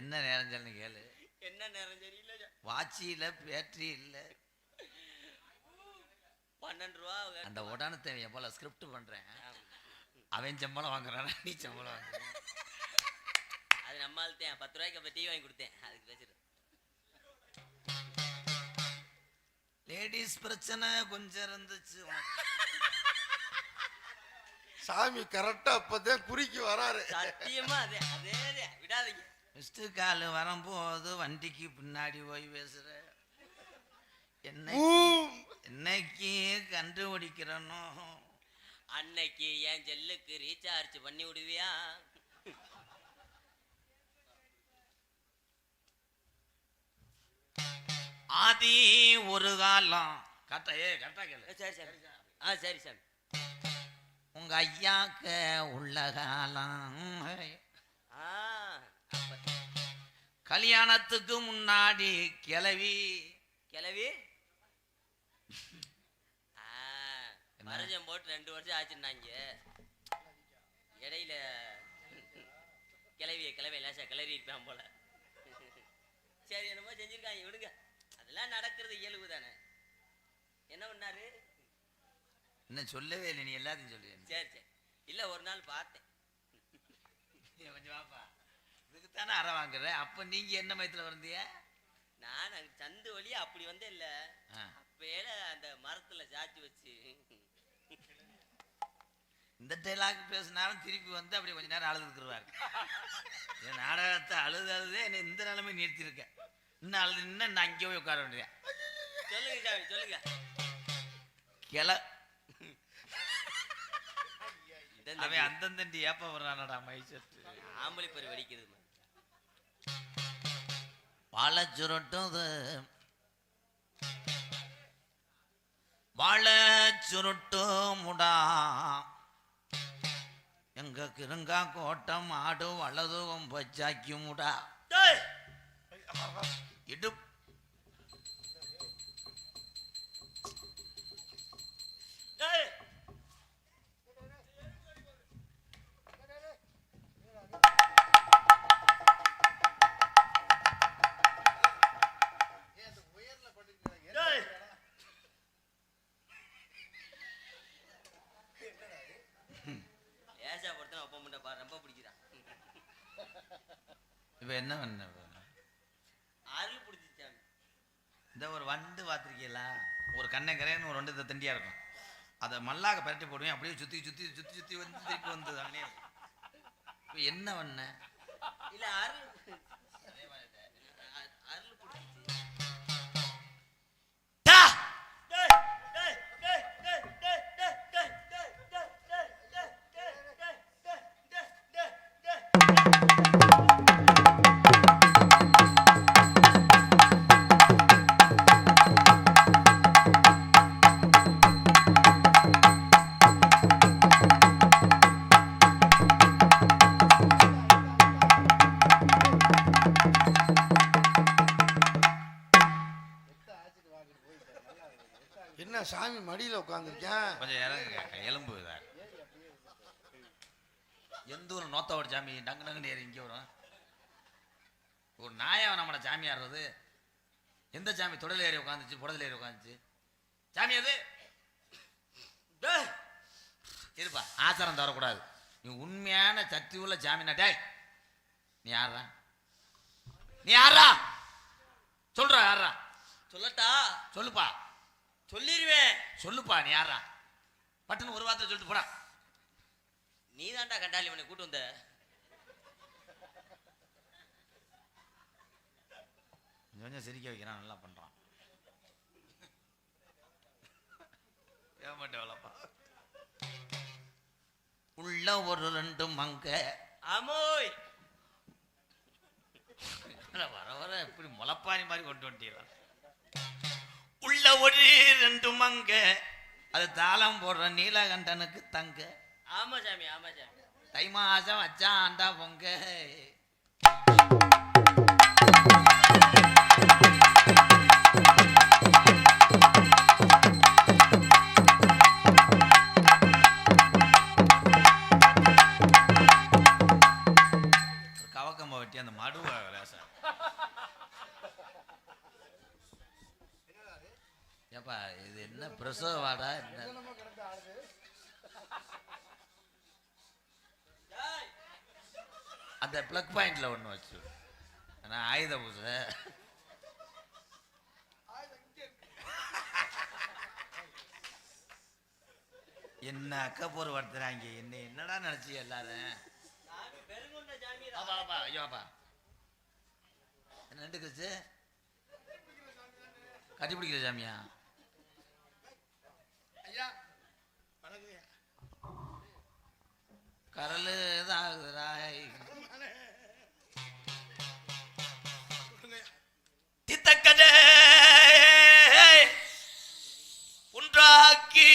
என்ன நேரஞ்சல்னு கேளு. என்ன நேரம் தெரியல வாட்சி இல்ல பேட்டரி இல்ல. பன்னெண்டு ரூபா அந்த உடானத்தை போல ஸ்கிரிப்ட் பண்றேன்? அவன் சம்பளம் வாங்குறானா? நீ சம்பளம் வாங்குற. அது நம்ம ஆள்தேன் பத்து ரூபாய்க்கு அப்ப டீ வாங்கி கொடுத்தேன். அதுக்கு பேசுறேன் லேடிஸ் பிரச்சனை கொஞ்சம் இருந்துச்சு சாமி கரெக்டா அப்பதான் குறிக்கு வராரு. சத்தியமா அதே அதே. விடாதீங்க. மிஸ்டு கால் வரும்போது வண்டிக்கு பின்னாடி போய் பேசுற. என்ன. என்னைக்கு கண்டுபிடிக்கிறனோ. அன்னைக்கு என் செல்லுக்கு ரீசார்ஜ் பண்ணி விடுவியா? ஆதி ஒரு காலம். கரெக்டா ஏ கரெக்டா கேளு. சரி சரி. ஆ சரி சாமி உங்க ஐயாக்க உள்ள காலம். ஆ. கல்யாணத்துக்கு முன்னாடி கிளவி. கிளவி? மருஜம் போட்டு ரெண்டு வருஷம் ஆச்சுன்னாங்க. இடையில கிளவிய கிளவிய லேசா கிளறி இருப்பான் போல. சரி என்னமோ செஞ்சிருக்காங்க விடுங்க. அதெல்லாம் நடக்கிறது இயல்பு தானே. என்ன பண்ணாரு? என்ன சொல்லவே இல்லை நீ எல்லாத்தையும் சொல்லுவேன் சரி சரி. இல்ல ஒரு நாள் பார்த்தேன். கொஞ்சம் வாப்பா. இதுக்கு தானே அரை வாங்குற? அப்ப நீங்க என்ன மயத்துல வந்தீங்க? நான் அங்க சந்து வழியா அப்படி வந்தே இல்ல. அப்பேல அந்த மரத்துல சாச்சி வச்சு. இந்த டைலாக் பேசினாலும் திருப்பி வந்து அப்படி கொஞ்ச நேரம் அழுதுக்குருவாரு என் நாடகத்தை அழுது அழுதே என்னை இந்த நிலைமை நிறுத்தியிருக்க இன்னும் அழுது இன்னும் நான் அங்கேயே போய் உட்கார வேண்டியது சொல்லுங்க சாமி சொல்லுங்க. கிள. அவன் அந்தந்தண்டி ஏப்ப வர்றானடா மைசட்டு ஆம்பளை பரு வாழை சுருட்டுது. வாழை சுருட்டு முடா. எங்க கிருங்கா கோட்டம் ஆடு வலது வச்சாக்கி முடா. டேய்! இப்ப என்ன பண்ண? அருள் பிடிச்சிச்சாமி இந்த ஒரு வண்டு பார்த்துருக்கீங்களா ஒரு கண்ணங்கரைன்னு ஒரு வண்டு இந்த தண்டியா இருக்கும். அதை மல்லாக பரட்டி போடுவேன். அப்படியே சுத்தி சுத்தி சுத்தி சுத்தி வந்து திருப்பி வந்து இருக்கும். இப்ப என்ன பண்ண? இல்ல அருள் சாமி மடியில உட்காந்துருக்கேன் கொஞ்சம் இறங்குங்க எலும்பு எந்த ஒரு நோத்தோட சாமி? டங்கு டங்குன்னு ஏறி இங்கே வரும். ஒரு நாயா நம்மளோட சாமி ஆடுறது. எந்த சாமி? தொடல ஏறி உட்காந்துச்சு புடல ஏறி உட்காந்துச்சு சாமி அது? டேய்! இருப்பா ஆச்சாரம் தரக்கூடாது. நீ உண்மையான சக்தி உள்ள சாமினா டேய் நீ யாரா நீ யாரா சொல்றா யாரா சொல்லட்டா? சொல்லுப்பா. சொல்லிருவேன். சொல்லுப்பா நீ யாரா பட்டுன்னு ஒரு வார்த்தை சொல்லிட்டு போடா. நீ தான்டா கண்டாலி உன்னை கூட்டு வந்த. கொஞ்சம் சிரிக்க வைக்கிறான் நல்லா பண்றான். ஏமாட்ட வேலைப்பா உள்ள ஒரு ரெண்டு மங்க ஆமோய் வர வர இப்படி முளப்பாரி மாதிரி கொண்டு வந்துட்டீங்களா? ஒரு ரெண்டு மங்க அது தாளம் போடுற நீலகண்டனுக்கு தங்க. ஆமா சாமி ஆமா சாமி. தை மாசம் வச்சா ஆண்டா பொங்க. அந்த பிளக் பாயிண்டில் ஒன்று வச்சு. ஆனால் ஆயுத பூஜை. என்ன அக்கப்போர் வர்த்துறாங்க என்ன என்னடா நினச்சி எல்லாரும்? ஐயோப்பா ரெண்டு கிறிச்சு கட்டி பிடிக்கிற சாமியா? ஐயா கரல் இதாகுதுடா உண்டாக்கி.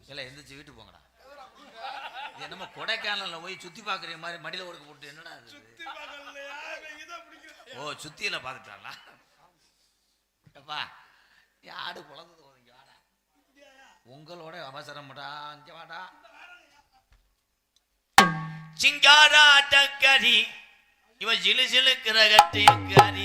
இல்லை எந்திரிச்சு வீட்டுக்கு போங்கடா. என்னமோ கொடைக்கானல்ல போய் சுத்தி பார்க்குற மாதிரி மடியில ஒடுக்க போட்டு என்னடா ஓ சுத்தியில பார்த்துட்டாங்களா? எப்பா ஆடு குழந்தது இங்க வாடா. உங்களோட அவசரம்டா இங்க வாடா. சிங்காரா டக்கரி. இவ சிலு சிலு கிரகத்தை கரி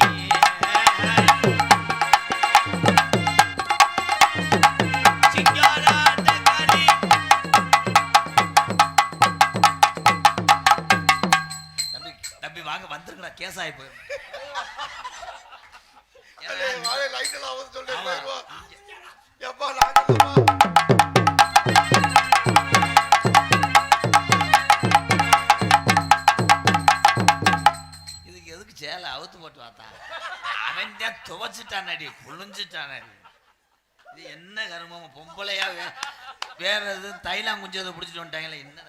கேஸ் ஆகி போயிடும் இதுக்கு எதுக்கு சேலை அவுத்து போட்டு பார்த்தான் அவன் தான் துவச்சிட்டான் அடி அடி இது என்ன கருமம் பொம்பளையா வேற எதுவும் தைலாம் குஞ்சதை பிடிச்சிட்டு வந்துட்டாங்களே என்ன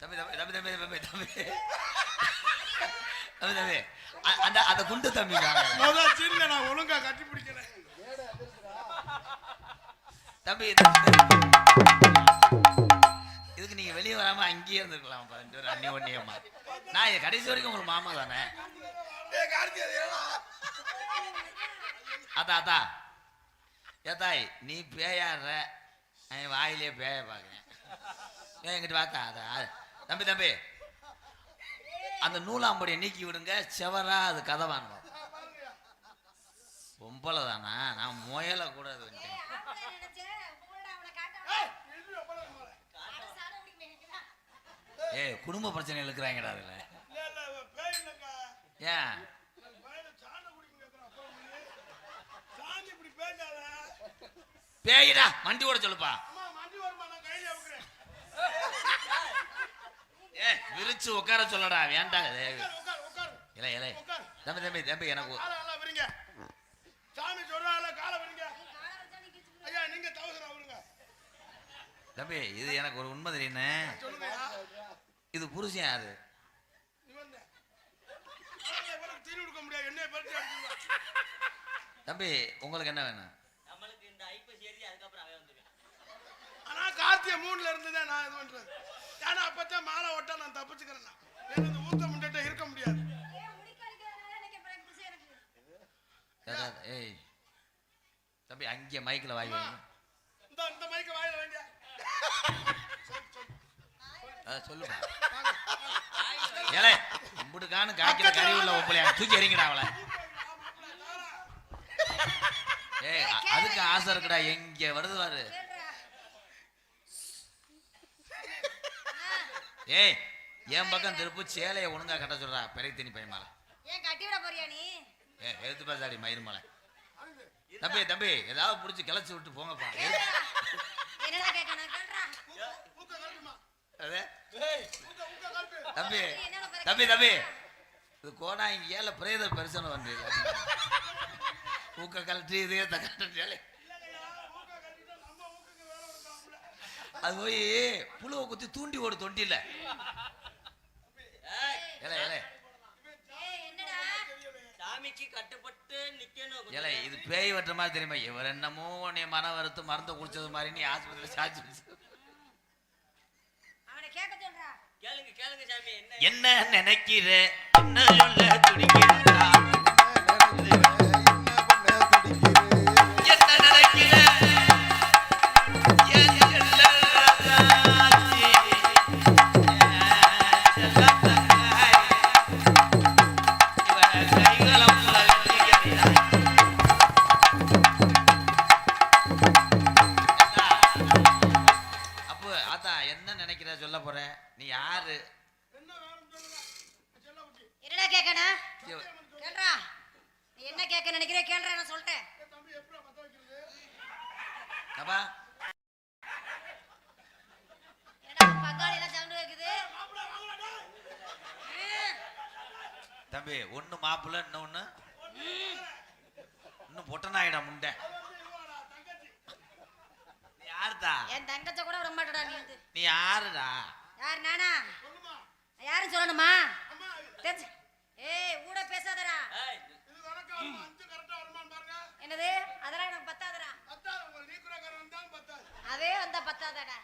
தம்பி தம்பி தம்பி தம்பி தம்பி தம்பி. தம்பி அந்த அந்த குண்டு தம்பி சீன்ல நான் ஒழுங்கா கட்டி பிடிக்கல. தம்பி இதுக்கு நீங்க வெளியே வராம அங்கேயே இருந்திருக்கலாம் பதினஞ்சு பேர் அன்னி ஒன்னியம்மா நான் கடைசி வரைக்கும் உங்களுக்கு மாமா தானே? அதான் அதான் ஏதாய் நீ பேயாடுற என் வாயிலே பேய பார்க்குறேன். என்கிட்ட பார்த்தா அதான் தம்பி தம்பி. அந்த நூலாம்படியை நீக்கி விடுங்க செவரா அது கதவான் பொம்பளை தானா நான் முயலை கூட அது ஏய் குடும்ப பிரச்சனை இருக்கிறாங்கடா அதுல. இல்ல இல்ல பேய் இல்லக்கா. ஏன்? பேயிடா வண்டி ஓட சொல்லுப்பா அம்மா மண்டி வருமா நான் கையில வைக்கிறேன் ஏ விரிச்சு உட்கார சொல்லடா வேண்டாம் ஏய், உட்கார் உட்கார் இலை இலை. உட்கார். தம்பி தம்பி தம்பி எனக்கு காலை எல்லாம் விரிங்க. சாமி சொல்றால காலை விரிங்க. ஐயா நீங்க தவசரா விடுங்க தம்பி இது எனக்கு ஒரு உண்மை தெரியுன்னு இது புருஷன் யாரு? தம்பி உங்களுக்கு என்ன வேணும்? நம்மளுக்கு இந்த ஐப்பசி ஏறி அதுக்கப்புறம் அவன் வந்துருக்கான். ஆனா கார்த்திகை மூணுல இருந்து தான் நான் இது பண்றது. ஏன்னா அப்பதான் மாலை ஒட்ட நான் தப்பிச்சுக்கிறேன் நான். எனக்கு இந்த ஊத்த முண்டிட்ட இருக்க முடியாது. ஏய் தம்பி அங்கே மைக்கில் வாய் வைங்க. இந்த இந்த மைக்க வாயில வேண்டிய அதான் சொல்லுப்பா. ஏலே கும்பிடுக்கான்னு காய்க்கிற கறி உள்ள ஒப்பலையா தூக்கி எறிங்கடா அவளை. ஏய் அதுக்கு ஆசை இருக்குடா எங்க வருது பாரு. ஏய் என் பக்கம் திருப்பு சேலையை ஒழுங்கா கட்ட சொல்றா பெரிய திணி பையன் மேல. ஏன் கட்டி விட போறியா நீ? ஏ எழுத்து பேசாடி மலை. தம்பி தம்பி ஏதாவது பிடிச்சி கிளச்சி விட்டு போங்கப்பா. என்னடா கேட்கணும் கேள்றா ஊக்க கழட்டுமா? அதே? ஏய் ஊக்க ஊக்க கழட்டு. தம்பி தம்பி தம்பி. இது கோடா இங்க ஏழை பிரேத பெருசன வந்தீங்க ஊக்க கழட்டி இதே இல்லைங்கய்யா அது போய் புழுவை குத்தி தூண்டி ஓடு தொண்டில ஏலே இது பேய் வெட்டுற மாதிரி தெரியுமா? இவர் என்னமோ நீ மன வருத்து மருந்து குடிச்சது மாதிரி நீ ஆஸ்பத்திரியில் சாட்சி வச்சு. அவனை கேட்க சொல்றா. கேளுங்க கேளுங்க சாமி என்ன? என்ன நினைக்கிற? என்ன சொல்ல துடிக்கிறா ஒன்று மாப்பிள்ள இன்னொன்று இன்னும் பொட்டனாயிடா முண்டை. யாருடா? என் தங்கச்ச கூட விட மாட்டடா நீ வந்து. நீ யாருடா? யார் நானா? யாரும் சொல்லணுமா? ஏய் ஊட பேசாதடா. என்னது? அதெல்லாம் எனக்கு பத்தாதடா. அதே வந்தா பத்தாதடா.